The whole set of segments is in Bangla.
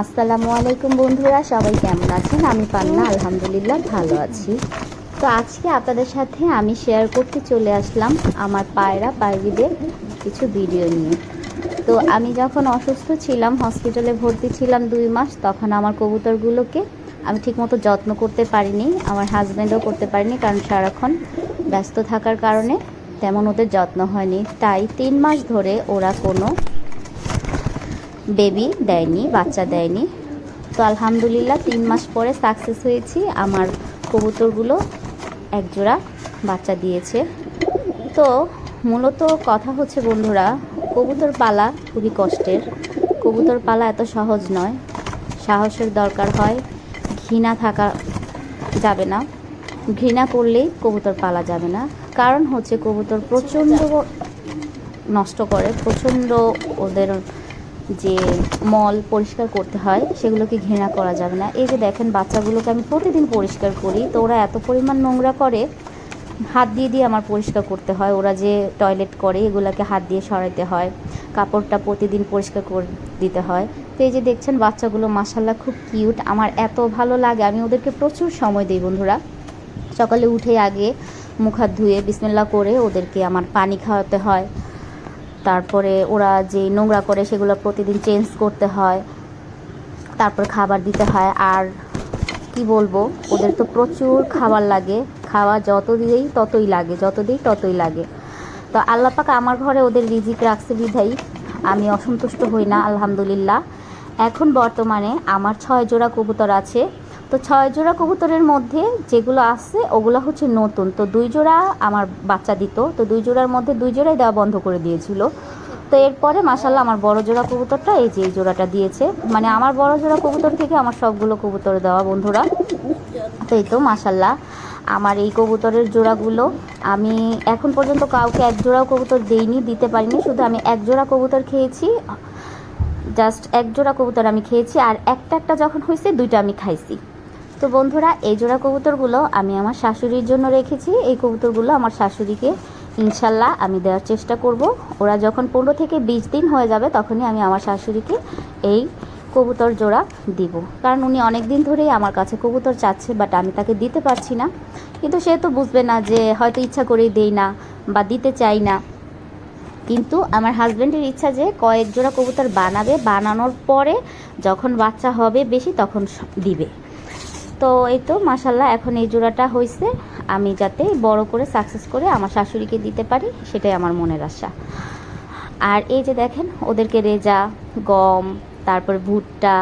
আসসালামু আলাইকুম বন্ধুরা, সবাই কেমন আছেন? আমি পান্না, আলহামদুলিল্লাহ ভালো আছি। তো আজকে আপনাদের সাথে আমি শেয়ার করতে চলে আসলাম আমার পায়রা পায়রিদের কিছু ভিডিও নিয়ে। তো আমি যখন অসুস্থ ছিলাম হসপিটালে ভর্তি ছিলাম দুই মাস, তখন আমার কবুতরগুলোকে আমি ঠিকমতো যত্ন করতে পারিনি, আমার হাজব্যান্ডও করতে পারিনি, কারণ সারাক্ষণ ব্যস্ত থাকার কারণে তেমন ওদের যত্ন হয়নি। তাই তিন মাস ধরে ওরা কোনো বেবি দেয়নি, বাচ্চা দেয়নি। তো আলহামদুলিল্লাহ, তিন মাস পরে সাকসেস হয়েছি। আমার কবুতরগুলো একজোড়া বাচ্চা দিয়েছে। তো মূলত কথা হচ্ছে, বন্ধুরা কবুতর পালা খুবই কষ্টের। কবুতর পালা এত সহজ নয়। সাহসের দরকার হয়, ঘৃণা থাকা যাবে না। ঘৃণা করলেই কবুতর পালা যাবে না। কারণ হচ্ছে, কবুতর প্রচণ্ড নষ্ট করে, প্রচণ্ড ওদের যে মল পরিষ্কার করতে হয়, সেগুলোকে ঘৃণা করা যাবে না। এই যে দেখেন, বাচ্চাগুলোকে আমি প্রতিদিন পরিষ্কার করি। তো ওরা এত পরিমাণ নোংরা করে, হাত দিয়ে দিয়ে আমার পরিষ্কার করতে হয়। ওরা যে টয়লেট করে, এগুলোকে হাত দিয়ে সরাইতে হয়। কাপড়টা প্রতিদিন পরিষ্কার করে দিতে হয়। তো এই যে দেখছেন, বাচ্চাগুলো মাসাল্লাহ খুব কিউট। আমার এত ভালো লাগে। আমি ওদেরকে প্রচুর সময় দিই, বন্ধুরা। সকালে উঠে আগে মুখ হাত ধুয়ে বিসমিল্লা করে ওদেরকে আমার পানি খাওয়াতে হয়। তারপরে ওরা যে নোংরা করে সেগুলো প্রতিদিন চেঞ্জ করতে হয়, তারপর খাবার দিতে হয়। আর কি বলব, ওদের তো প্রচুর খাবার লাগে, খাওয়া যত দিয়েই ততই লাগে যত দিই ততই লাগে। তো আল্লাপাক আমার ঘরে ওদের রিজিক রাখছে বিধাই, আমি অসন্তুষ্ট হই না, আলহামদুলিল্লাহ। এখন বর্তমানে আমার ছয় জোড়া কবুতর আছে তো ছয় জোড়া কবুতরের মধ্যে যেগুলো আছে, ওগুলো হচ্ছে নতুন। তো দুই জোড়া আমার বাচ্চা দিত, তো দুই জোড়ার মধ্যে দুই জোড়াই দেওয়া বন্ধ করে দিয়েছিল। তো এরপরে মাসাল্লাহ আমার বড় জোড়া কবুতরটা এই যে এই জোড়াটা দিয়েছে। মানে আমার বড় জোড়া কবুতর থেকে আমার সবগুলো কবুতর দেওয়া বন্ধুরা। তো এই তো মাসাল্লাহ আমার এই কবুতরের জোড়াগুলো। আমি এখন পর্যন্ত কাউকে এক জোড়াও কবুতর দেইনি, দিতে পারিনি। শুধু আমি এক জোড়া কবুতর খেয়েছি। জাস্ট এক জোড়া কবুতর আমি খেয়েছি। আর একটা একটা যখন হয়েছে দুইটা আমি খাইছি। তো বন্ধুরা, এই জোড়া কবুতরগুলো আমি আমার শাশুড়ির জন্য রেখেছি। এই কবুতরগুলো আমার শাশুড়িকে ইনশাল্লাহ আমি দেওয়ার চেষ্টা করব। ওরা যখন পনেরো থেকে বিশ দিন হয়ে যাবে, তখনই আমি আমার শাশুড়িকে এই কবুতর জোড়া দিব। কারণ উনি অনেক দিন ধরেই আমার কাছে কবুতর চাচ্ছে বাট আমি তাকে দিতে পারছি না। কিন্তু সে তো বুঝবে না যে হয়তো ইচ্ছা করেই দেই না বা দিতে চাই না। কিন্তু আমার হাজব্যান্ডের ইচ্ছা যে কয়েক জোড়া কবুতর বানাবে। বানানোর পরে যখন বাচ্চা হবে বেশি, তখন দিবে। তো এই তো মাসাল্লাহ এখন এই জোড়াটা হয়েছে আমি যাতে বড় করে সাকসেস করে আমার শাশুড়িকে দিতে পারি, সেটাই আমার মনের আশা। আর এই যে দেখেন, ওদেরকে রেজা, গম, তারপরে ভুট্টা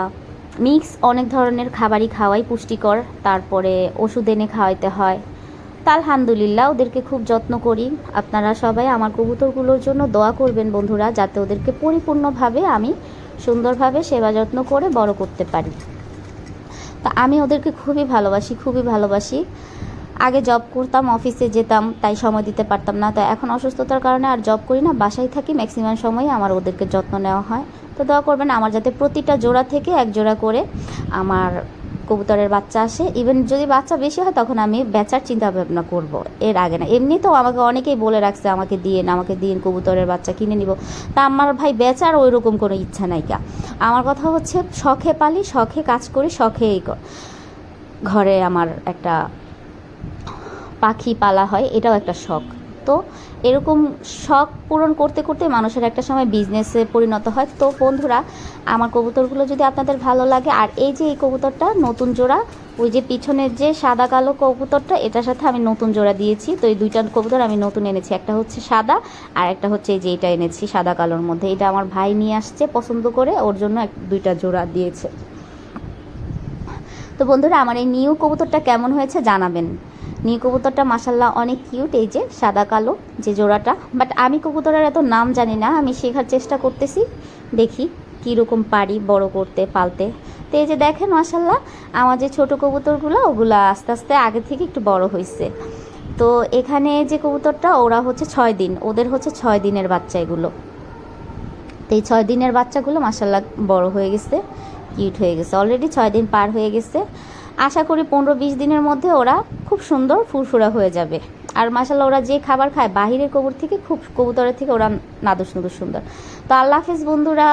মিক্স অনেক ধরনের খাবারই খাওয়াই পুষ্টিকর। তারপরে ওষুধ এনে খাওয়াইতে হয়। তা আলহামদুলিল্লাহ, ওদেরকে খুব যত্ন করি। আপনারা সবাই আমার কবুতরগুলোর জন্য দোয়া করবেন বন্ধুরা, যাতে ওদেরকে পরিপূর্ণভাবে আমি সুন্দরভাবে সেবা যত্ন করে বড় করতে পারি। তা আমি ওদেরকে খুবই ভালোবাসি খুবই ভালোবাসি। আগে জব করতাম অফিসে যেতাম, তাই সময় দিতে পারতাম না। তো এখন অসুস্থতার কারণে আর জব করি না, বাসায় থাকি ম্যাক্সিমাম সময় আমার ওদেরকে যত্ন নেওয়া হয়। তো দোয়া করবেন, আমার যাতে প্রতিটা জোড়া থেকে এক জোড়া করে আমার কবুতরের বাচ্চা আসে। ইভেন যদি বাচ্চা বেশি হয়, তখন আমি বেচার চিন্তা ভাবনা করব। এর আগে না। এমনি তো আমাকে অনেকেই বলে রাখছে, আমাকে দিয়েন আমাকে দিন, কবুতরের বাচ্চা কিনে নিব। তা আমার ভাই বেচার ওই রকম কোনো ইচ্ছা নাই কা আমার কথা হচ্ছে, শখে পালি, শখে কাজ করি, শখেই ঘরে আমার একটা পাখি পালা হয়, এটাও একটা শখ। তো এরকম শখ পূরণ করতে করতে মানুষের একটা সময় বিজনেসে পরিণত হয়। তো বন্ধুরা, আমার কবুতরগুলো যদি আপনাদের ভালো লাগে, আর এই যে এই কবুতরটা, নতুন জোড়া, ওই যে পিছনের যে সাদা কালো কবুতরটা, এটার সাথে আমি নতুন জোড়া দিয়েছি। তো এই দুইটা কবুতর আমি নতুন এনেছি। একটা হচ্ছে সাদা, আর একটা হচ্ছে এই যে এটা এনেছি সাদা কালোর মধ্যে। এটা আমার ভাই নিয়ে আসছে পছন্দ করে, ওর জন্য এক দুইটা জোড়া দিয়েছে। তো বন্ধুরা, আমার এই নিউ কবুতরটা কেমন হয়েছে জানাবেন। নিউ কবুতরটা মাসাল্লাহ অনেক কিউট এই যে সাদা কালো যে জোড়াটা। বাট আমি কবুতরের এত নাম জানি না, আমি শেখার চেষ্টা করতেছি। দেখি কীরকম পারি বড় করতে, পালতে। তো এই যে দেখেন মাসাল্লাহ আমার যে ছোটো কবুতরগুলো, ওগুলো আস্তে আস্তে আগে থেকে একটু বড় হয়েছে তো এখানে যে কবুতরটা, ওরা হচ্ছে ছয় দিন, ওদের হচ্ছে ছয় দিনের বাচ্চা এগুলো। তো এই ছয় দিনের বাচ্চাগুলো মাসাল্লাহ বড় হয়ে গেছে কিউট হয়ে গেছে। অলরেডি ছয় দিন পার হয়ে গেছে। আশা করি পনেরো বিশ দিনের মধ্যে ওরা খুব সুন্দর ফুরফুরা হয়ে যাবে। আর মাসাল্লাহ ওরা যে খাবার খায়, বাহিরের কবুর থেকে খুব, কবুতরের থেকে ওরা নাদুস নুদুস সুন্দর। তো আল্লাহ হাফেজ বন্ধুরা